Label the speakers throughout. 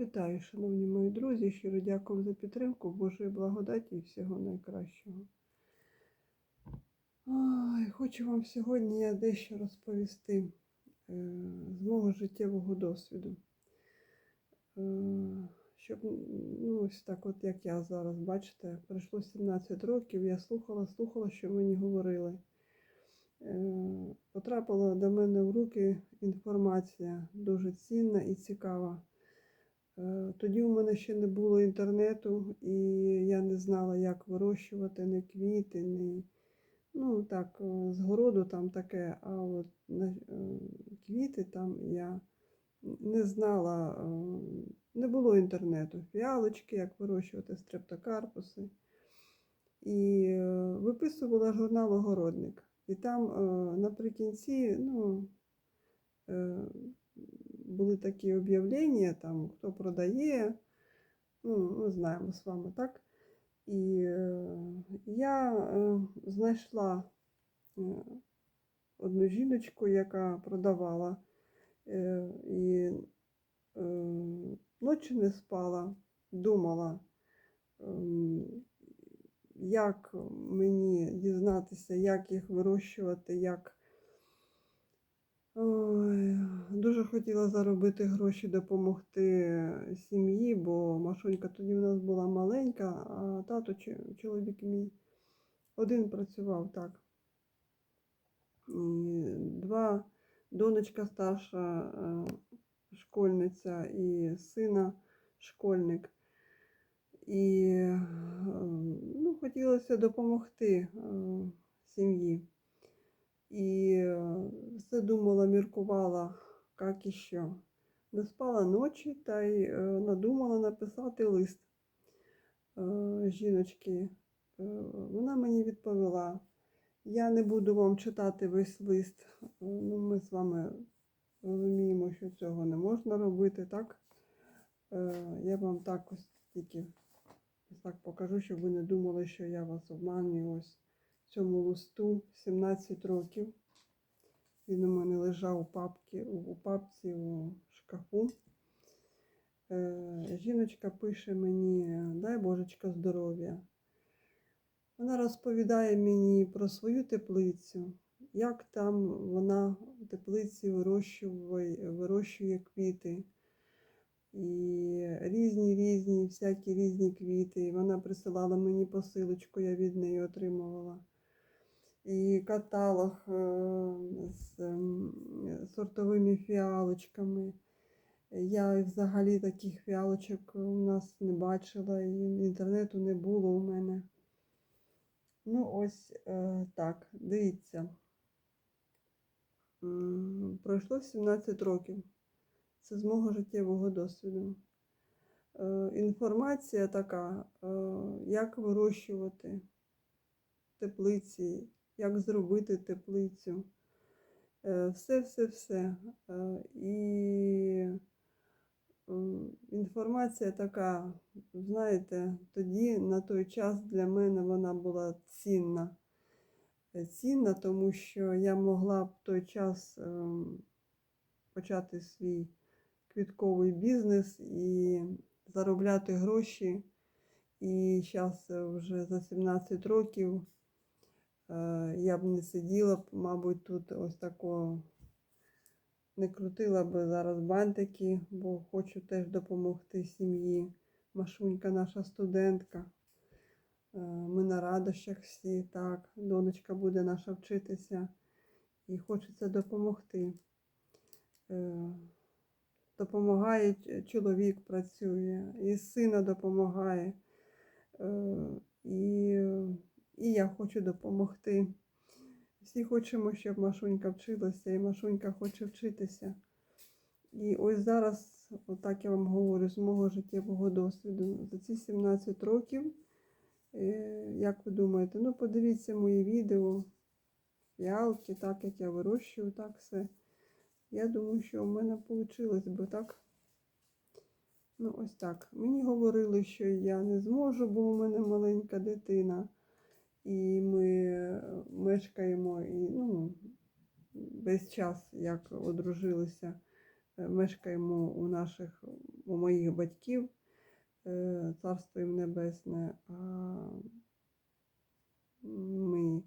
Speaker 1: Вітаю, шановні мої друзі. Щиро дякую за підтримку, Божої благодаті і всього найкращого. Ой, хочу вам сьогодні я дещо розповісти е, з мого життєвого досвіду. Е, щоб, ну, ось так, от як я зараз, бачите, пройшло 17 років, я слухала, слухала, що мені говорили. Е, Потрапила до мене в руки інформація дуже цінна і цікава. Е, Тоді у мене ще не було інтернету, і я не знала, як вирощувати ні квіти, ні. Ну, так, е, з городу там таке, а от е, квіти там я не знала, не було інтернету. Фіалочки, як вирощувати стрептокарпуси. І виписувала журнал Огородник. І там наприкінці, ну, були такі об'явлення, там, хто продає, ну, ми знаємо з вами, так? І е, я е, знайшла е, одну жіночку, яка продавала, е, і е, ночі не спала, думала, ем, як мені дізнатися, як їх вирощувати, як Ой, дуже хотіла заробити гроші, допомогти сім'ї, бо Машунька тоді в нас була маленька, а тато, чоловік мій, один працював так. І два донечка старша, е, школьниця і сина школьник. І е, ну, хотілося допомогти е, сім'ї. І е, все думала, міркувала, як і що. Не спала ночі та й е, надумала написати лист е, жіночки. Вона мені відповіла. Я не буду вам читати весь лист. Ну, ми з вами розуміємо, що цього не можна робити, так? Я вам так ось тільки так покажу, щоб ви не думали, що я вас обманюю. Ось цьому листу 17 років. Він у мене лежав у папці, у папці у шкафу. Е, Жіночка пише мені, дай Божечка здоров'я. Вона розповідає мені про свою теплицю, як там вона в теплиці вирощує, вирощує квіти. І різні, різні, всякі різні квіти. Вона присилала мені посилочку, я від неї отримувала. І каталог з ем, сортовими фіалочками. Я взагалі таких фіалочок у нас не бачила, і інтернету не було у мене. Ну, ось е, так, дивіться. Пройшло 17 років. Це з мого життєвого досвіду. Е, Інформація така, е, як вирощувати теплиці, як зробити теплицю. Е, Все, все, все. Е, І інформація така, знаєте, тоді на той час для мене вона була цінна. Е, Цінна, тому що я могла в той час ем, почати свій квітковий бізнес і заробляти гроші. І зараз вже за 17 років е, я б не сиділа мабуть, тут ось тако не крутила б зараз бантики, бо хочу теж допомогти сім'ї. Машунька наша студентка. Е, Ми на радощах всі, так, донечка буде наша вчитися і хочеться допомогти. Е, Допомагає чоловік працює, і сина допомагає. Я хочу допомогти. Всі хочемо, щоб Машунька вчилася, і Машунька хоче вчитися. І ось зараз, отак я вам говорю, з мого життєвого досвіду, за ці 17 років, е, як ви думаєте, ну подивіться мої відео, фіалки, так як я вирощую, так все. Я думаю, що у мене вийшло би так. Ну, ось так. Мені говорили, що я не зможу, бо у мене маленька дитина. І ми мешкаємо і, ну, весь час, як одружилися, е, мешкаємо у наших у моїх батьків, е, царство їм небесне, а ми,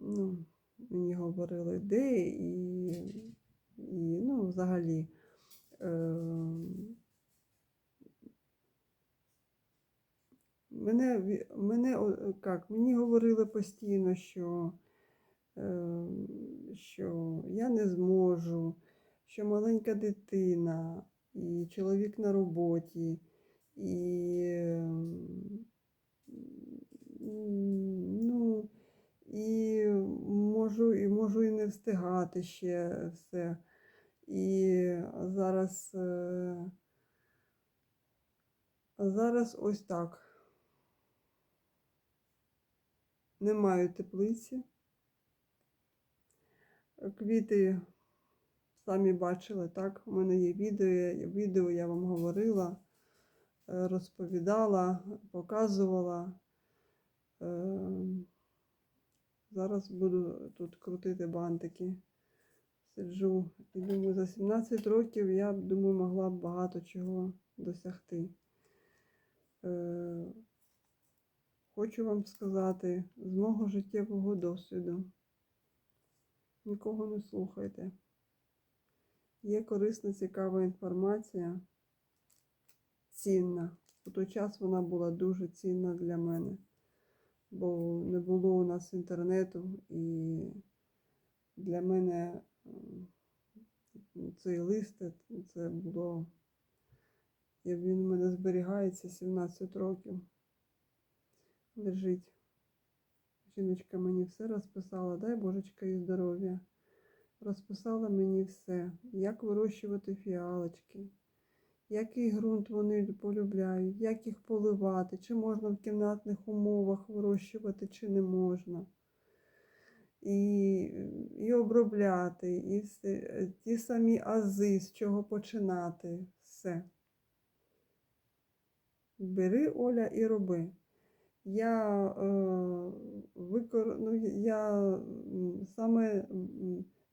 Speaker 1: ну, мені говорили, де і, і ну, взагалі. Е, Мене, мене, як, мені говорили постійно, що, е, що я не зможу, що маленька дитина, і чоловік на роботі, і, ну, і можу, і можу і не встигати ще все. І зараз, е, зараз ось так. Не маю теплиці. Квіти самі бачили, так? У мене є відео, відео я вам говорила, е, розповідала, показувала. Е, Зараз буду тут крутити бантики. Сиджу і думаю, за 17 років я думаю, могла б багато чого досягти. Хочу вам сказати з мого життєвого досвіду. Нікого не слухайте. Є корисна, цікава інформація, цінна. У той час вона була дуже цінна для мене, бо не було у нас інтернету, і для мене цей лист це було. Він у мене зберігається 17 років лежить. Жіночка мені все розписала, дай Божечка і здоров'я. Розписала мені все, як вирощувати фіалочки, який ґрунт вони полюбляють, як їх поливати, чи можна в кімнатних умовах вирощувати, чи не можна. І, і обробляти, і все, ті самі ази, з чого починати, все. Бери, Оля, і роби. Я, е, викор... ну, я саме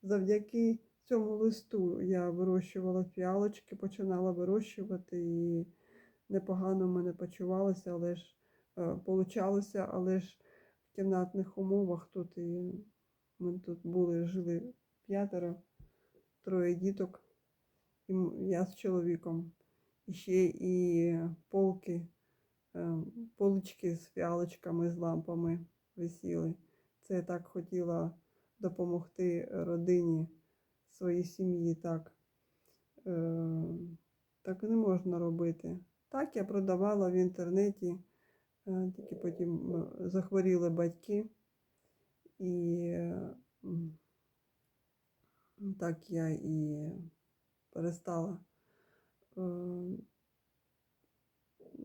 Speaker 1: завдяки цьому листу я вирощувала фіалочки, починала вирощувати і непогано в мене почувалося, але ж е, получалося, але ж в кімнатних умовах тут і ми тут були, жили п'ятеро, троє діток, і я з чоловіком. І ще і полки полички з фіалочками, з лампами висіли. Це я так хотіла допомогти родині, своїй сім'ї. Так. Е, так не можна робити. Так я продавала в інтернеті, е, тільки потім е, захворіли батьки. І е, так я і перестала.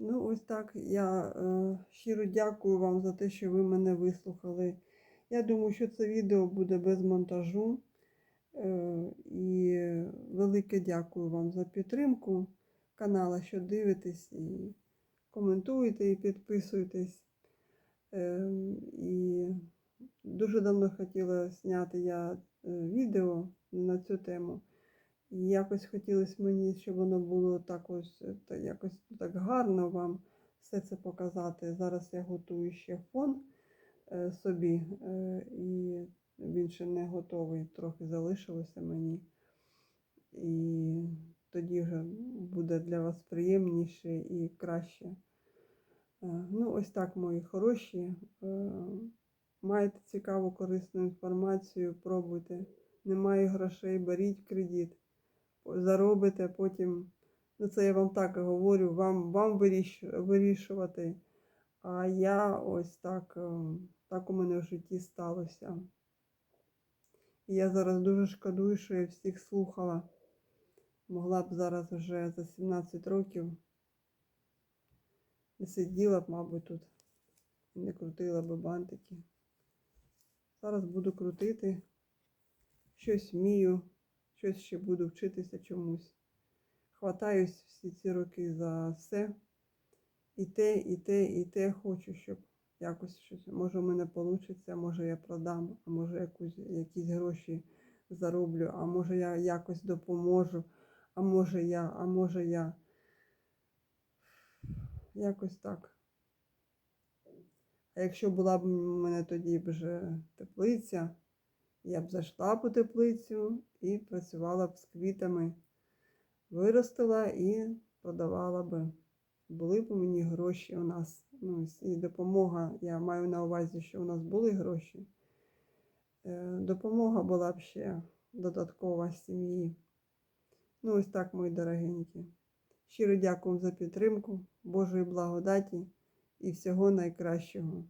Speaker 1: Ну, ось так. Я е, щиро дякую вам за те, що ви мене вислухали. Я думаю, що це відео буде без монтажу. Е, і велике дякую вам за підтримку канала, що дивитесь і коментуєте і підписуєтесь. Е, і дуже давно хотіла зняти я е, відео на цю тему. І якось хотілося мені, щоб воно було так ось е, якось так гарно вам все це показати. Зараз я готую ще фон е, собі, е, і він ще не готовий, трохи залишилося мені. І тоді вже буде для вас приємніше і краще. Ну, ось так, мої хороші. Маєте цікаву корисну інформацію, пробуйте. Немає грошей, беріть кредит заробите потім. Ну, це я вам так і говорю, вам вам виріш, вирішувати. А я ось так, е, так у мене в житті сталося. І я зараз дуже шкодую, що я всіх слухала. Могла б зараз вже за 17 років не сиділа б, мабуть, тут не крутила б бантики. Зараз буду крутити, щось вмію щось ще буду вчитися чомусь. Хватаюсь всі ці роки за все. І те, і те, і те хочу, щоб якось щось. Може, в мене вийде, може я продам, а може якусь, якісь гроші зароблю, а може я якось допоможу, а може я, а може я. якось так. А якщо була б в мене тоді вже теплиця, я б зайшла у теплицю і працювала б з квітами, виростила і продавала би. Були б у мені гроші у нас, ну, і допомога. Я маю на увазі, що у нас були гроші. Е, Допомога була б ще додаткова сім'ї. Ну, ось так, мої дорогенькі. Щиро дякую за підтримку, Божої благодаті і всього найкращого.